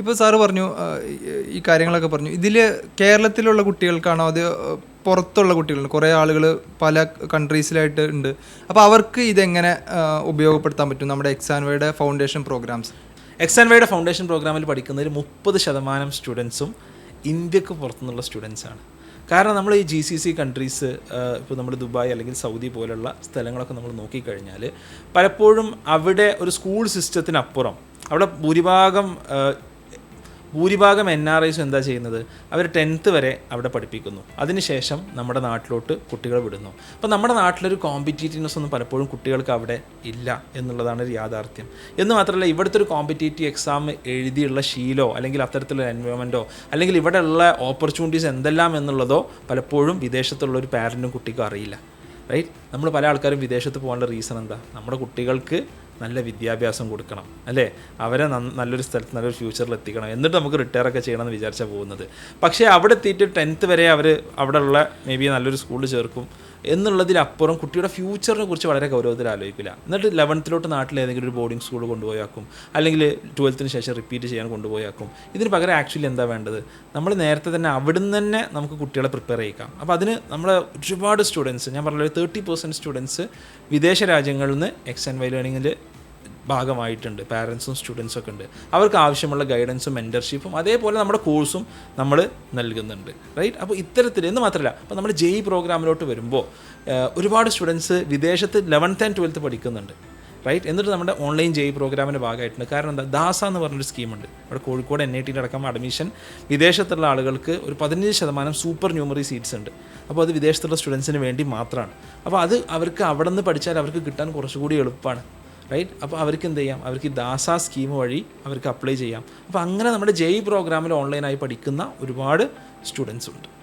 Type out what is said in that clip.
ഇപ്പോൾ സാറ് പറഞ്ഞു ഈ- കാര്യങ്ങളൊക്കെ പറഞ്ഞു. ഇതിൽ കേരളത്തിലുള്ള കുട്ടികൾക്കാണോ അത് പുറത്തുള്ള കുട്ടികളുണ്ട്? കുറേ ആളുകൾ പല കൺട്രീസിലായിട്ട് ഉണ്ട്. അപ്പോൾ അവർക്ക് ഇതെങ്ങനെ ഉപയോഗപ്പെടുത്താൻ പറ്റും നമ്മുടെ എക്സാൻവയുടെ foundation programs? X and foundation പ്രോഗ്രാമിൽ പഠിക്കുന്നതിൽ മുപ്പത് ശതമാനം സ്റ്റുഡൻസും ഇന്ത്യയ്ക്ക് പുറത്തുനിന്നുള്ള സ്റ്റുഡൻസാണ്. കാരണം നമ്മൾ ഈ ജി സി സി കൺട്രീസ് ഇപ്പോൾ നമ്മൾ ദുബായ് അല്ലെങ്കിൽ സൗദി പോലുള്ള സ്ഥലങ്ങളൊക്കെ നമ്മൾ നോക്കിക്കഴിഞ്ഞാൽ പലപ്പോഴും അവിടെ ഒരു സ്കൂൾ സിസ്റ്റത്തിനപ്പുറം അവിടെ ഭൂരിഭാഗം ഭൂരിഭാഗം എൻ ആർ ഐസും എന്താ ചെയ്യുന്നത്? അവർ ടെൻത്ത് വരെ അവിടെ പഠിപ്പിക്കുന്നു. അതിനുശേഷം നമ്മുടെ നാട്ടിലോട്ട് കുട്ടികളെ വിടുന്നു. അപ്പോൾ നമ്മുടെ നാട്ടിലൊരു കോമ്പറ്റീറ്റീവ്നെസ് ഒന്നും പലപ്പോഴും കുട്ടികൾക്ക് അവിടെ ഇല്ല എന്നുള്ളതാണ് ഒരു യാഥാർത്ഥ്യം. എന്ന് മാത്രമല്ല ഇവിടുത്തെ ഒരു കോമ്പറ്റേറ്റീവ് എക്സാം എഴുതിയുള്ള ശീലോ അല്ലെങ്കിൽ അത്തരത്തിലുള്ള എൻവയോൺമെന്റോ അല്ലെങ്കിൽ ഇവിടെയുള്ള ഓപ്പർച്യൂണിറ്റീസ് എന്തെല്ലാം എന്നുള്ളതോ പലപ്പോഴും വിദേശത്തുള്ള ഒരു പാരന്റും കുട്ടിക്കും അറിയില്ല. റൈറ്റ് നമ്മൾ പല ആൾക്കാരും വിദേശത്ത് പോകാനുള്ള റീസൺ എന്താ? നമ്മുടെ കുട്ടികൾക്ക് നല്ല വിദ്യാഭ്യാസം കൊടുക്കണം അല്ലേ? അവരെ നല്ലൊരു സ്ഥലത്ത് നല്ലൊരു ഫ്യൂച്ചറിൽ എത്തിക്കണം. എന്നിട്ട് നമുക്ക് റിട്ടയർ ഒക്കെ ചെയ്യണം എന്ന് വിചാരിച്ചാൽ പോകുന്നത്. പക്ഷേ അവിടെ എത്തിയിട്ട് ടെൻത്ത് വരെ അവർ അവിടെയുള്ള മേ ബി നല്ലൊരു സ്കൂളിൽ ചേർക്കും എന്നുള്ളതിലപ്പുറം കുട്ടിയുടെ ഫ്യൂച്ചറിനെ കുറിച്ച് വളരെ ഗൗരവത്തിൽ ആലോചിക്കില്ല. എന്നിട്ട് ലെവൻത്തിലോട്ട് നാട്ടിൽ ഏതെങ്കിലും ഒരു ബോർഡിംഗ് സ്കൂൾ കൊണ്ടുപോയാക്കും അല്ലെങ്കിൽ ട്വൽത്തിന് ശേഷം റിപ്പീറ്റ് ചെയ്യാൻ കൊണ്ടുപോയാക്കും. ഇതിന് പകരം ആക്ച്വലി എന്താ വേണ്ടത്? നമ്മൾ നേരത്തെ തന്നെ അവിടുന്ന് തന്നെ നമുക്ക് കുട്ടികളെ പ്രിപ്പയർ ചെയ്യിക്കാം. അപ്പോൾ അതിന് നമ്മളെ ഒരുപാട് സ്റ്റുഡൻസ് ഞാൻ പറഞ്ഞ തേർട്ടി പെർസെന്റ് സ്റ്റുഡൻസ് വിദേശ രാജ്യങ്ങളിൽ നിന്ന് എക്സ് ആൻഡ് വൈ ലേണിങ്ങിൽ ഭാഗമായിട്ടുണ്ട്. പാരൻസും സ്റ്റുഡൻസും ഒക്കെ ഉണ്ട്. അവർക്ക് ആവശ്യമുള്ള ഗൈഡൻസും മെന്റർഷിപ്പും അതേപോലെ നമ്മുടെ കോഴ്സും നമ്മൾ നൽകുന്നുണ്ട്. റൈറ്റ് അപ്പോൾ ഇത്തരത്തിൽ എന്ന് മാത്രമല്ല അപ്പോൾ നമ്മൾ ഇ പ്രോഗ്രാമിലോട്ട് വരുമ്പോൾ ഒരുപാട് സ്റ്റുഡൻസ് വിദേശത്ത് ലെവൻത്ത് ആൻഡ് ട്വൽത്ത് പഠിക്കുന്നുണ്ട്. റൈറ്റ് എന്നിട്ട് നമ്മുടെ ഓൺലൈൻ ജെ ഇ പ്രോഗ്രാമിന്റെ ഭാഗമായിട്ടുണ്ട്. കാരണം എന്താ? ദാസ എന്ന് പറഞ്ഞൊരു സ്കീമുണ്ട് ഇവിടെ കോഴിക്കോട് എൻ ഐ ടിയിൽ അടക്കം അഡ്മിഷൻ വിദേശത്തുള്ള ആളുകൾക്ക് ഒരു പതിനഞ്ച് ശതമാനം സൂപ്പർ ന്യൂമറി സീറ്റ്സ് ഉണ്ട്. അപ്പോൾ അത് വിദേശത്തുള്ള സ്റ്റുഡൻസിന് വേണ്ടി മാത്രമാണ് അപ്പോൾ അത് അവർക്ക് അവിടെ നിന്ന് പഠിച്ചാൽ അവർക്ക് കിട്ടാൻ കുറച്ചുകൂടി എളുപ്പമാണ് റൈറ്റ് അപ്പോൾ അവർക്ക് എന്ത് ചെയ്യാം? അവർക്ക് ഈ ദാസ സ്കീം വഴി അവർക്ക് അപ്ലൈ ചെയ്യാം. അപ്പോൾ അങ്ങനെ നമ്മുടെ ജെ പ്രോഗ്രാമിൽ ഓൺലൈനായി പഠിക്കുന്ന ഒരുപാട് സ്റ്റുഡൻസ് ഉണ്ട്.